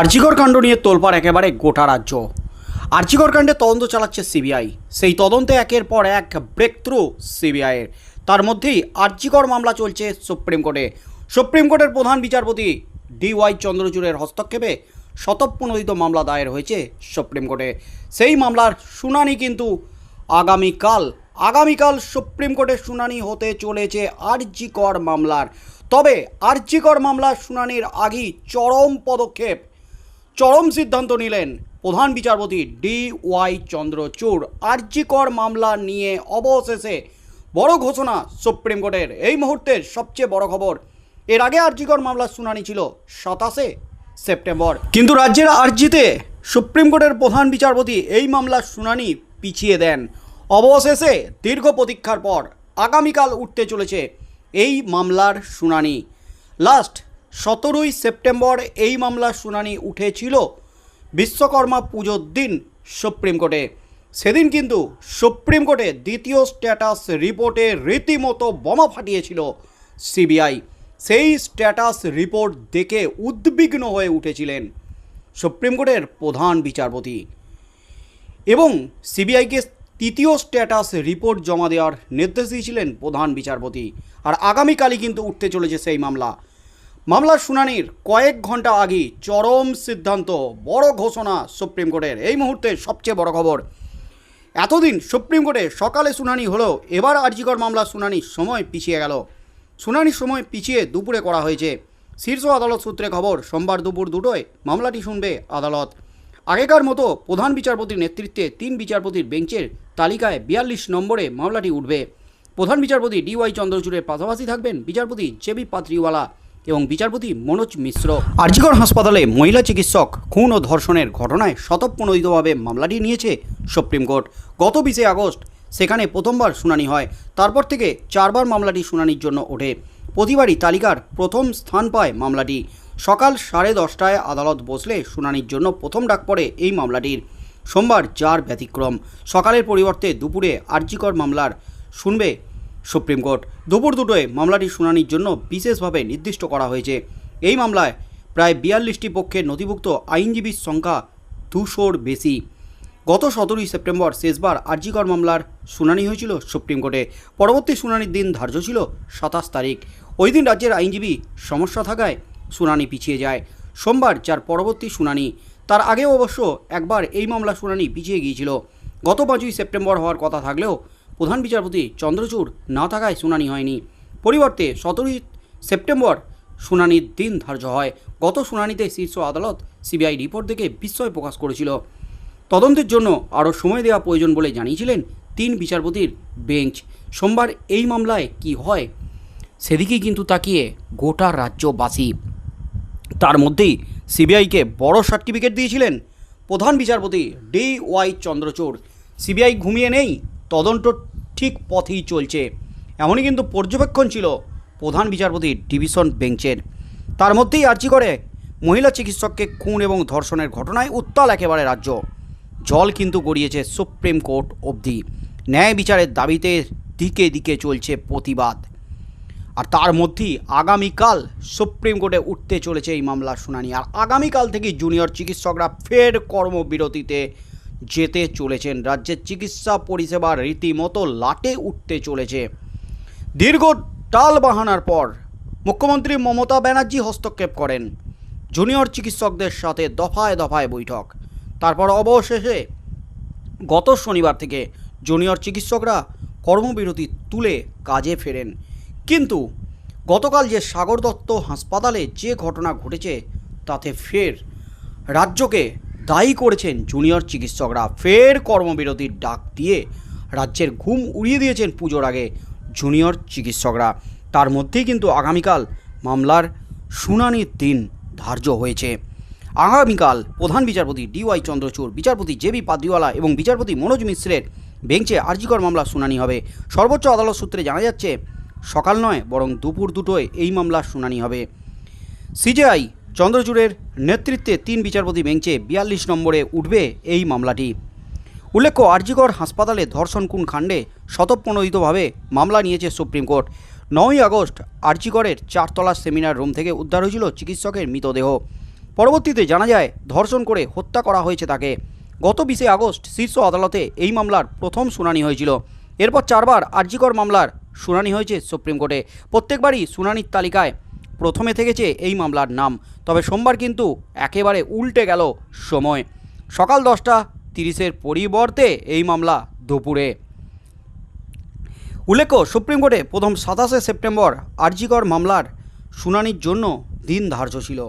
আর্জিকর কাণ্ড নিয়ে তোলপাড় একেবারে গোটা রাজ্য। আর্জিকর কাণ্ডে তদন্ত চালাচ্ছে সিবিআই। সেই তদন্তে একের পর এক ব্রেক থ্রু সিবিআইয়ের তার মধ্যেই আর্জিকর মামলা চলছে সুপ্রিম কোর্টে। সুপ্রিম কোর্টের প্রধান বিচারপতি ডি ওয়াই চন্দ্রচূড়ের হস্তক্ষেপে শতপ্রণোদিত মামলা দায়ের হয়েছে সুপ্রিম কোর্টে। সেই মামলার শুনানি কিন্তু আগামীকাল। আগামীকাল সুপ্রিম কোর্টের শুনানি হতে চলেছে আরজিকর মামলার। তবে আরজিকর মামলার শুনানির আগেই চরম পদক্ষেপ চরম সিদ্ধান্ত নিলেন প্রধান বিচারপতি ডি ওয়াই চন্দ্রচূড়। আরজিকর মামলা নিয়ে অবশেষে বড় ঘোষণা সুপ্রিম কোর্টের। এই মুহূর্তের সবচেয়ে বড় খবর, এর আগে আরজিকর মামলার শুনানি ছিল সাতাশে সেপ্টেম্বর। কিন্তু রাজ্যের আর্জিতে সুপ্রিম কোর্টের প্রধান বিচারপতি এই মামলার শুনানি পিছিয়ে দেন। অবশেষে দীর্ঘ প্রতীক্ষার পর আগামীকাল উঠতে চলেছে এই মামলার শুনানি। লাস্ট সতেরোই সেপ্টেম্বর এই মামলার শুনানি উঠেছিল বিশ্বকর্মা পুজোর দিন সুপ্রিম কোর্টে। সেদিন কিন্তু সুপ্রিম কোর্টে দ্বিতীয় স্ট্যাটাস রিপোর্টে রীতিমতো বোমা ফাটিয়েছিল সিবিআই। সেই স্ট্যাটাস রিপোর্ট দেখে উদ্বিগ্ন হয়ে উঠেছিলেন সুপ্রিম কোর্টের প্রধান বিচারপতি। এবং সিবিআইকে তৃতীয় স্ট্যাটাস রিপোর্ট জমা দেওয়ার নির্দেশ দিয়েছিলেন প্রধান বিচারপতি। আর আগামীকালই কিন্তু উঠতে চলেছে সেই মামলা। মামলার শুনানির কয়েক ঘণ্টা আগে চরম সিদ্ধান্ত, বড় ঘোষণা সুপ্রিম কোর্টের। এই মুহূর্তে সবচেয়ে বড় খবর, এতদিন সুপ্রিম কোর্টে সকালে শুনানি হলো এবার আরজিকর মামলার শুনানির সময় পিছিয়ে গেল। শুনানির সময় পিছিয়ে দুপুরে করা হয়েছে। শীর্ষ আদালত সূত্রে খবর, সোমবার দুপুর দুটোয় মামলাটি শুনবে আদালত। আগেকার মতো প্রধান বিচারপতির নেতৃত্বে তিন বিচারপতির বেঞ্চের তালিকায় বিয়াল্লিশ নম্বরে মামলাটি উঠবে। প্রধান বিচারপতি ডিওয়াই চন্দ্রচূড়ের পাশাপাশি থাকবেন বিচারপতি জেবি পাত্রিওয়ালা। এবং বিচারপতি মনোজ মিশ্র। আরজিকর হাসপাতালে মহিলা চিকিৎসক খুন ও ধর্ষণের ঘটনায় শতপ্রণোদিতভাবে মামলাটি নিয়েছে সুপ্রিম কোর্ট। গত বিশে আগস্ট সেখানে প্রথমবার শুনানি হয়, তারপর থেকে চারবার মামলাটি শুনানির জন্য ওঠে। প্রতিবারই তালিকার প্রথম স্থান পায় মামলাটি। সকাল সাড়ে দশটায় আদালত বসলে শুনানির জন্য প্রথম ডাক পড়ে এই মামলাটির। সোমবার যার ব্যতিক্রম। সকালের পরিবর্তে দুপুরে আরজিকর মামলার শুনবে সুপ্রিম কোর্ট। দুপুর দুটোয় মামলাটি শুনানির জন্য বিশেষভাবে নির্দিষ্ট করা হয়েছে। এই মামলায় প্রায় বিয়াল্লিশটি পক্ষের নথিভুক্ত আইনজীবীর সংখ্যা দুশোর বেশি। গত সতেরোই সেপ্টেম্বর শেষবার আরজিকর মামলার শুনানি হয়েছিল সুপ্রিম কোর্টে। পরবর্তী শুনানির দিন ধার্য ছিল সাতাশ তারিখ। ওই দিন রাজ্যের আইনজীবী সমস্যা থাকায় শুনানি পিছিয়ে যায়। সোমবার যার পরবর্তী শুনানি, তার আগেও অবশ্য একবার এই মামলা শুনানি পিছিয়ে গিয়েছিল। গত পাঁচই সেপ্টেম্বর হওয়ার কথা থাকলেও প্রধান বিচারপতি চন্দ্রচূড় না থাকায় শুনানি হয়নি। পরিবর্তে সতেরোই সেপ্টেম্বর শুনানির দিন ধার্য হয়। গত শুনানিতে শীর্ষ আদালত সিবিআই রিপোর্ট দেখে বিস্ময় প্রকাশ করেছিল। তদন্তের জন্য আরও সময় দেওয়া প্রয়োজন বলে জানিয়েছিলেন তিন বিচারপতির বেঞ্চ। সোমবার এই মামলায় কি হয় সেদিকেই কিন্তু তাকিয়ে গোটা রাজ্যবাসী। তার মধ্যেই সিবিআইকে বড় সার্টিফিকেট দিয়েছিলেন প্রধান বিচারপতি ডি ওয়াই চন্দ্রচূড়। সিবিআই ঘুমিয়ে নেই তদন্ত ঠিক পথেই চলছে। এমনই কিন্তু পর্যবেক্ষণ ছিল প্রধান বিচারপতি ডিভিশন বেঞ্চের। তার মধ্যেই আর্জি করে মহিলা চিকিৎসককে খুন এবং ধর্ষণের ঘটনায় উত্তাল একেবারে রাজ্য। জল কিন্তু গড়িয়েছে সুপ্রিম কোর্ট অবধি। ন্যায় বিচারের দাবিতে দিকে দিকে চলছে প্রতিবাদ। আর তার মধ্যেই আগামীকাল সুপ্রিম কোর্টে উঠতে চলেছে এই মামলার শুনানি। আর আগামীকাল থেকেই জুনিয়র চিকিৎসকরা ফের কর্মবিরতিতে যেতে চলেছেন। রাজ্যের চিকিৎসা পরিষেবা রীতিমতো লাটে উঠতে চলেছে। দীর্ঘ টাল বাহানার পর মুখ্যমন্ত্রী মমতা ব্যানার্জি হস্তক্ষেপ করেন। জুনিয়র চিকিৎসকদের সাথে দফায় দফায় বৈঠক। তারপর অবশেষে গত শনিবার থেকে জুনিয়র চিকিৎসকরা কর্মবিরতি তুলে কাজে ফেরেন। কিন্তু গতকাল যে সাগর দত্ত হাসপাতালে যে ঘটনা ঘটেছে, তাতে ফের রাজ্যকে দায়ী করেছেন জুনিয়র চিকিৎসকরা। ফের কর্মবিরতির ডাক দিয়ে রাজ্যের ঘুম উড়িয়ে দিয়েছেন পুজোর আগে জুনিয়র চিকিৎসকরা। তার মধ্যেই কিন্তু আগামীকাল মামলার শুনানির দিন ধার্য হয়েছে। আগামীকাল প্রধান বিচারপতি ডিওয়াই চন্দ্রচূড়, বিচারপতি জেবি পাদ্রিওয়ালা এবং বিচারপতি মনোজ মিশ্রের বেঞ্চে আরজিকর মামলা শুনানি হবে। সর্বোচ্চ আদালত সূত্রে জানা যাচ্ছে, সকাল নয় বরং দুপুর দুটোয় এই মামলার শুনানি হবে। সিজেআই চন্দ্রচূড়ের নেতৃত্বে তিন বিচারপতি বেঞ্চে বিয়াল্লিশ নম্বরে উঠবে এই মামলাটি। উল্লেখ্য, আরজিকর হাসপাতালে ধর্ষণ খুন কাণ্ডে শতপ্রণোদিতভাবে মামলা নিয়েছে সুপ্রিম কোর্ট। নয়ই আগস্ট আরজিকরের চারতলা সেমিনার রুম থেকে উদ্ধার হয়েছিল চিকিৎসকের মৃতদেহ। পরবর্তীতে জানা যায়, ধর্ষণ করে হত্যা করা হয়েছে তাকে। গত বিশে আগস্ট শীর্ষ আদালতে এই মামলার প্রথম শুনানি হয়েছিল। এরপর চারবার আরজিকর মামলার শুনানি হয়েছে সুপ্রিম কোর্টে। প্রত্যেকবারই শুনানির তালিকায় প্রথমে থেকেছে এই মামলার নাম। তবে সোমবার কিন্তু একেবারে উল্টে গেল সময়। সকাল দশটা তিরিশের পরিবর্তে এই মামলা দুপুরে। উল্লেখ্য, সুপ্রিম কোর্টে প্রথম সাতাশে সেপ্টেম্বর আরজিকর মামলার শুনানির জন্য দিন ধার্য ছিল।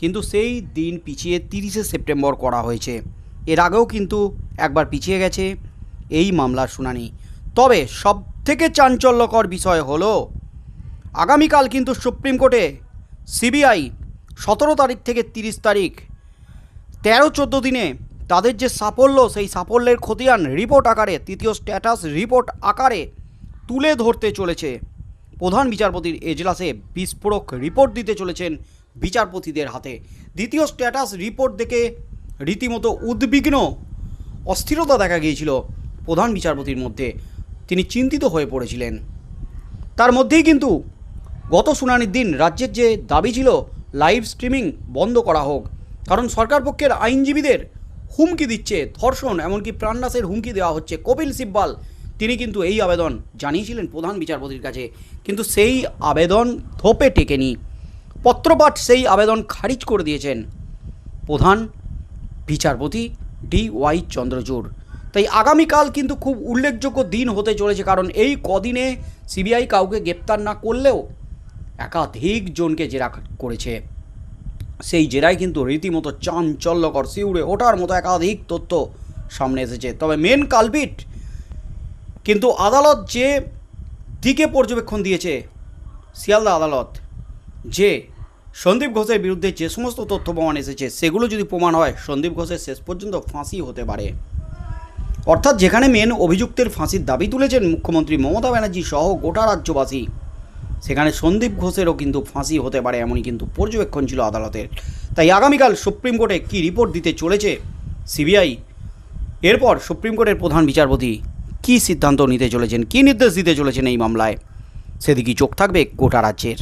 কিন্তু সেই দিন পিছিয়ে তিরিশে সেপ্টেম্বর করা হয়েছে। এর আগেও কিন্তু একবার পিছিয়ে গেছে এই মামলার শুনানি। তবে সবথেকে চাঞ্চল্যকর বিষয় হলো আগামীকাল কিন্তু সুপ্রিম কোর্টে সিবিআই সতেরো তারিখ থেকে তিরিশ তারিখ, তেরো চোদ্দ দিনে তাদের যে সাফল্য, সেই সাফল্যের খতিয়ান রিপোর্ট আকারে, তৃতীয় স্ট্যাটাস রিপোর্ট আকারে তুলে ধরতে চলেছে। প্রধান বিচারপতির এজলাসে বিস্ফোরক রিপোর্ট দিতে চলেছেন বিচারপতিদের হাতে। দ্বিতীয় স্ট্যাটাস রিপোর্ট দেখে রীতিমতো উদ্বিগ্ন, অস্থিরতা দেখা গিয়েছিল প্রধান বিচারপতির মধ্যে। তিনি চিন্তিত হয়ে পড়েছিলেন। তার মধ্যেই কিন্তু গত শুনানির দিন রাজ্যের যে দাবি ছিল লাইভ স্ট্রিমিং বন্ধ করা হোক। কারণ সরকার পক্ষের আইনজীবীদের হুমকি দিচ্ছে ধর্ষণ, এমনকি প্রাণনাশের হুমকি দেওয়া হচ্ছে কপিল সিব্বাল। তিনি কিন্তু এই আবেদন জানিয়েছিলেন প্রধান বিচারপতির কাছে। কিন্তু সেই আবেদন থোপে টেকেনি। পত্রপাঠ সেই আবেদন খারিজ করে দিয়েছেন প্রধান বিচারপতি ডি ওয়াই চন্দ্রচূড়। তাই আগামীকাল কিন্তু খুব উল্লেখযোগ্য দিন হতে চলেছে, কারণ এই কদিনে সিবিআই কাউকে গ্রেপ্তার না করলেও একাধিক জনকে জেরা করেছে। সেই জেরায় কিন্তু রীতিমতো চাঞ্চল্যকর শিউড়ে ওঠার মতো একাধিক তথ্য সামনে এসেছে। তবে মেন কালপিট কিন্তু আদালত যে দিকে পর্যবেক্ষণ দিয়েছে, শিয়ালদা আদালত, যে সন্দীপ ঘোষের বিরুদ্ধে যে সমস্ত তথ্য প্রমাণ এসেছে, সেগুলো যদি প্রমাণ হয়, সন্দীপ ঘোষের শেষ পর্যন্ত ফাঁসি হতে পারে। অর্থাৎ যেখানে মেন অভিযুক্তের ফাঁসির দাবি তুলেছেন মুখ্যমন্ত্রী মমতা ব্যানার্জি সহ গোটা রাজ্যবাসী সেখানে সন্দীপ ঘোষেরও কিন্তু ফাঁসি হতে পারে এমনই কিন্তু পর্যবেক্ষণ ছিল আদালতের। তাই আগামীকাল সুপ্রিম কোর্টে কি রিপোর্ট দিতে চলেছে সিবিআই? এরপর সুপ্রিম কোর্টের প্রধান বিচারপতি কি সিদ্ধান্ত নিতে চলেছেন, কি নির্দেশ দিতে চলেছেন এই মামলায়? সেদিকেই চোখ থাকবে গোটা রাজ্যের।